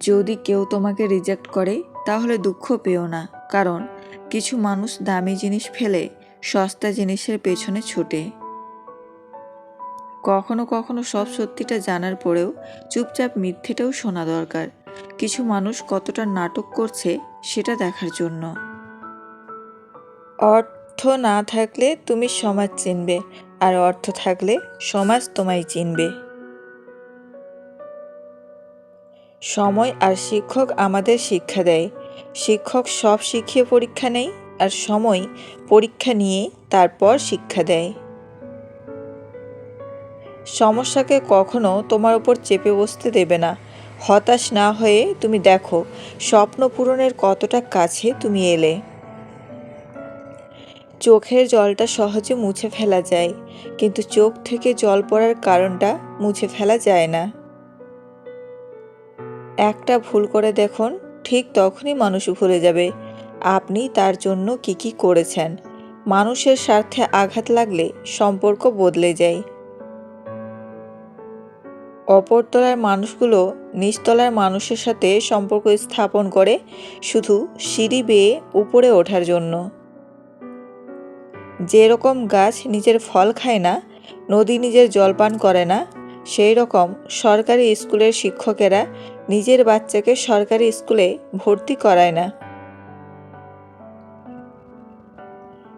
যদি কেউ তোমাকে রিজেক্ট করে, তাহলে দুঃখ পেও না। কারণ, কিছু মানুষ দামি জিনিস ফেলে, সস্তা জিনিসের পেছনে ছুটে। কখনো কখনো সব সত্যিটা জানার পরেও চুপচাপ মিথ্যেটাও শোনা দরকার। কিছু মানুষ কতটা নাটক করছে, সেটা দেখার জন্য। অর্থ না থাকলে তুমি সমাজ চিনবে, আর অর্থ থাকলে সমাজ তোমায় চিনবে। সময় আর শিক্ষক আমাদের শিক্ষা দেয়। শিক্ষক সব শিখিয়ে পরীক্ষা নেয় আর সময় পরীক্ষা নিয়ে তারপর শিক্ষা দেয়। সমস্যাকে কখনো তোমার উপর চেপে বসতে দেবে না। হতাশ না হয়ে তুমি দেখো, স্বপ্ন পূরণের কতটা কাছে তুমি এলে। চোখের জলটা সহজে মুছে ফেলা যায়, কিন্তু চোখ থেকে জল পড়ার কারণটা মুছে ফেলা যায় না। একটা ভুল করে দেখুন, ঠিক তখনই মানুষ ভুলে যাবে। আপনি তার জন্য কি কি করেছেন? মানুষের স্বার্থে আঘাত লাগলে সম্পর্ক বদলে যায়। অপরতলার মানুষগুলো নিচতলার মানুষের সাথে সম্পর্ক স্থাপন করে শুধু সিঁড়ি বেয়ে উপরে ওঠার জন্য। যেরকম গাছ নিজের ফল খায় না, নদী নিজের জলপান করে না সেই রকম সরকারি স্কুলের শিক্ষকেরা নিজের বাচ্চাকে সরকারি স্কুলে ভর্তি করায় না।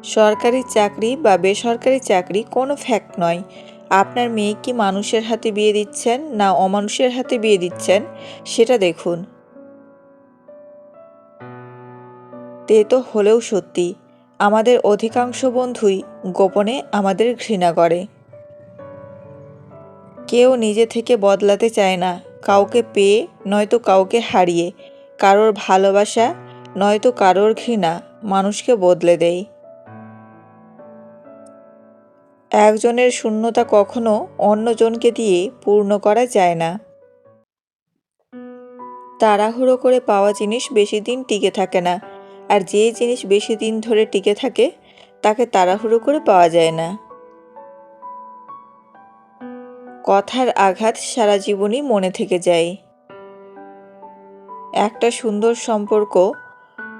সরকারি চাকরি বা বেসরকারি চাকরি কোনো ফ্যাক্ট নয়। আপনার মেয়ে কি মানুষের হাতে বিয়ে দিচ্ছেন না অমানুষের হাতে বিয়ে দিচ্ছেন সেটা দেখুন। তে তো হলেও সত্যি, আমাদের অধিকাংশ বন্ধুই গোপনে আমাদের ঘৃণা করে। কেউ নিজে থেকে বদলাতে চায় না, কাউকে পেয়ে, নয়তো কাউকে হারিয়ে। কারোর ভালোবাসা, নয়তো কারোর ঘৃণা মানুষকে বদলে দেয়। একজনের শূন্যতা কখনো অন্যজনকে দিয়ে পূর্ণ করা যায় না। তাড়াহুড়ো করে পাওয়া জিনিস বেশি দিন টিকে থাকে না, আর যে জিনিস বেশি দিন ধরে টিকে থাকে, তাকে তাড়াহুড়ো করে পাওয়া যায় না। কথার আঘাত সারা জীবনই মনে থেকে যায়। একটা সুন্দর সম্পর্ক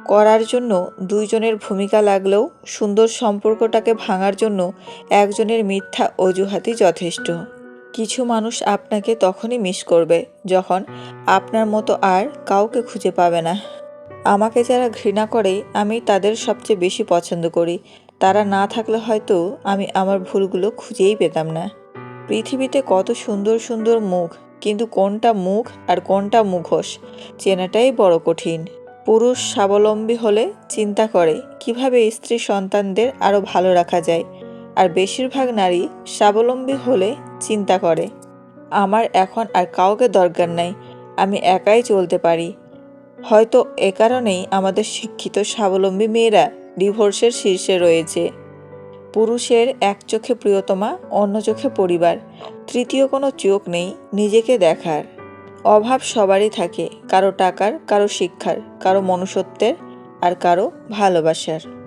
করার জন্য দুইজনের ভূমিকা লাগলেও সুন্দর সম্পর্কটাকে ভাঙার জন্য একজনের মিথ্যা অজুহাতই যথেষ্ট। কিছু মানুষ আপনাকে তখনই মিস করবে যখন আপনার মতো আর কাউকে খুঁজে পাবে না। আমাকে যারা ঘৃণা করে, আমি তাদের সবচেয়ে বেশি পছন্দ করি। তারা না থাকলে হয়তো আমি আমার ভুলগুলো খুঁজেই পেতাম না। পৃথিবীতে কত সুন্দর সুন্দর মুখ, কিন্তু কোনটা মুখ আর কোনটা মুখোশ? চেনাটাই বড় কঠিন। পুরুষ স্বাবলম্বী হলে চিন্তা করে, কীভাবে স্ত্রী সন্তানদের আরও ভালো রাখা যায়? আর বেশিরভাগ নারী স্বাবলম্বী হলে চিন্তা করে, আমার এখন আর কাউকে দরকার নাই, আমি একাই চলতে পারি। হয়তো এ কারণেই আমাদের শিক্ষিত স্বাবলম্বী মেয়েরা ডিভোর্সের শীর্ষে রয়েছে। পুরুষের এক চোখে প্রিয়তমা, অন্য চোখে পরিবার। তৃতীয় কোনো চোখ নেই, নিজেকে দেখার। অভাব সবারই থাকে, কারও টাকার, কারও শিক্ষার, কারও মনুষ্যত্বের, আর কারও ভালোবাসার।